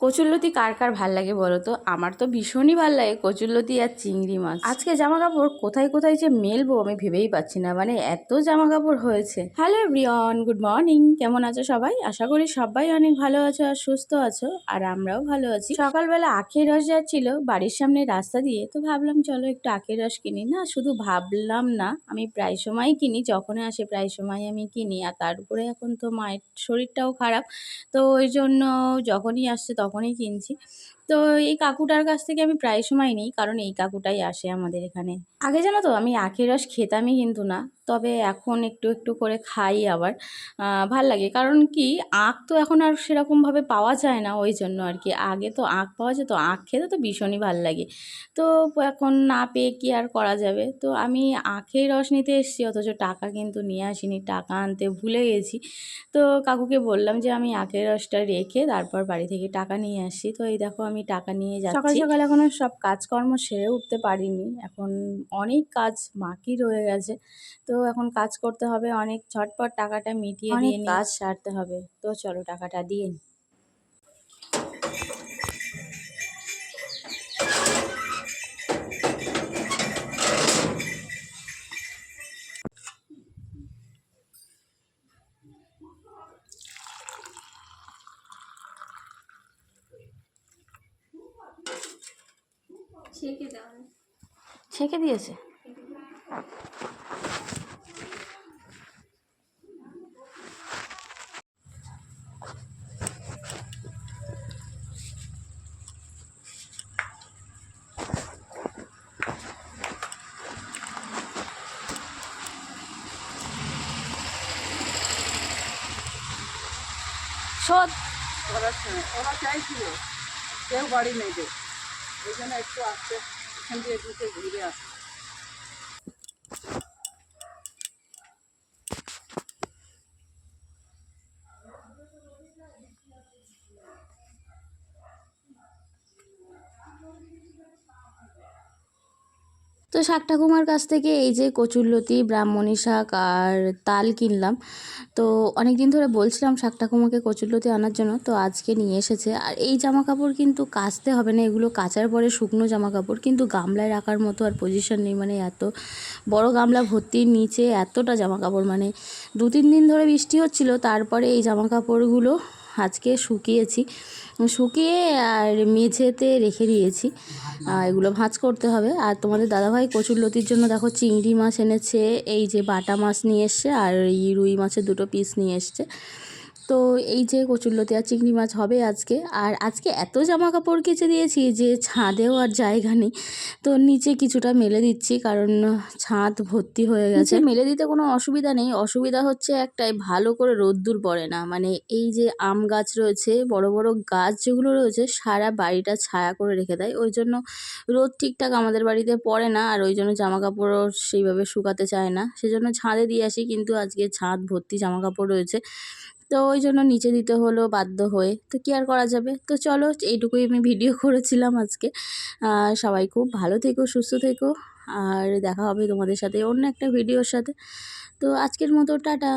কচুরলতি কার কার ভালো লাগে বলো তো? আমার তো ভীষণই ভালো লাগে কচুরলতি আর চিংড়ি মাছ। আজকে জামা কাপড় কোথায় কোথায় যে মেলবো আমি ভেবেই পাচ্ছি না মানে এত জামা কাপড় হয়েছে। হ্যালো এভরিওয়ান গুড মর্নিং কেমন আছো সবাই? আশা করি সবাই অনেক ভালো আছো আর সুস্থ আছো আর আমরাও ভালো আছি। সকালবেলা আখের রস যাচ্ছিল বাড়ির সামনে রাস্তা দিয়ে তো ভাবলাম চলো একটু আখের রস কিনি। না শুধু ভাবলাম না আমি প্রায় সময় কিনি যখনই আসে প্রায় সময় আমি কিনি। আর তার উপরে এখন তো মায়ের শরীরটাও খারাপ তো ওই জন্য যখনই আসছে তখনই কিনছি। তো এই কাকুটার কাছ থেকে আমি প্রায় সময় নিই, কারণ এই কাকুটাই আসে আমাদের এখানে। আগে জানো তো, আমি আখের রস খেতামই কিন্তু না, তবে এখন একটু একটু করে খাই আবার। ভালো লাগে, কারণ কি, আখ তো এখন আর সেরকমভাবে পাওয়া যায় না, ওই জন্য আর কি। আগে তো আখ পাওয়া যেত, আখ খেতে তো ভীষণই ভালো লাগে। তো এখন না পেয়ে কি আর করা যাবে? তো আমি আখের রস নিতে এসেছি, অথচ টাকা কিন্তু নিয়ে আসিনি, টাকা আনতে ভুলে গেছি। তো কাকুকে বললাম যে, আমি আখের রসটা রেখে তারপর বাড়ি থেকে টাকা নিয়ে আসি। তো এই দেখো, আমি টাকা নিয়ে যাচ্ছি। সকাল সকাল এখনও সব কাজকর্ম সেরে উঠতে পারিনি। এখন অনেক কাজ বাকি রয়ে গেছে। তো এখন কাজ করতে হবে অনেক ঝটপট টাকাটা মিটিয়ে নিয়ে কাজ সারতে হবে। তো চলো টাকাটা দিয়ে ছেঁকে দিয়েছে? শোধ ওরা ওরা চাইছিল কেউ বাড়ি নেই ওই জন্য একটু আসতে এখান দিয়ে ঘুরে আসতে তো শাক ঠাকুমার কাছ থেকে এই যে কচুরলতি, ব্রাহ্মণী শাক আর তাল কিনলাম। তো অনেক দিন ধরে বলছিলাম শাক ঠাকুমাকে কচুরলতি আনার জন্য, তো আজকে নিয়ে এসেছে। আর এই জামা কাপড় কিন্তু কাচতে হবে না, এগুলো কাচার পরে শুকনো জামা কাপড় কিন্তু গামলায় রাখার মতো আর পজিশন নেই মানে এত বড় গামলা ভর্তির নিচে এতটা জামা কাপড় মানে দু তিন দিন ধরে বৃষ্টি হচ্ছিল, তারপরে এই জামা কাপড়গুলো আজকে শুকিয়েছি। শুকিয়ে আর মেঝেতে রেখে দিয়েছি। এগুলো ভাঁজ করতে হবে। আর তোমাদের দাদাভাই কচুর লতির জন্য দেখো চিংড়ি মাছ এনেছে, এই যে বাটা মাছ নিয়ে এসছে আর এই রুই মাছের দুটো পিস নিয়ে এসছে। তো এই যে কচুরলতি আর চিংড়ি মাছ হবে আজকে আর আজকে এত জামা কাপড় কেচে দিয়েছি যে ছাদেও আর জায়গা নেই। তো নিচে কিছুটা মেলে দিচ্ছি কারণ ছাদ ভর্তি হয়ে গেছে। মেলে দিতে কোনো অসুবিধা নেই। অসুবিধা হচ্ছে একটাই ভালো করে রোদ্দুর পড়ে না। মানে এই যে আম গাছ রয়েছে বড় বড় গাছ যেগুলো রয়েছে সারা বাড়িটা ছায়া করে রেখে দেয়। ওই জন্য রোদ ঠিকঠাক আমাদের বাড়িতে পড়ে না আর ওই জন্য জামা কাপড়ও সেইভাবে শুকাতে চায় না। সেজন্য ছাদে দিয়ে আসি কিন্তু আজকে ছাদ ভর্তি জামা কাপড় রয়েছে। তো ওই জন্য নিচে দিতে হলো বাধ্য হয়ে। তো কি আর করা যাবে? তো চলো এইটুকুই আমি ভিডিও করেছিলাম আজকে। সবাই খুব ভালো থেকো, সুস্থ থেকো। আর দেখা হবে তোমাদের সাথে অন্য একটা ভিডিওর সাথে। তো আজকের মতো টাটা।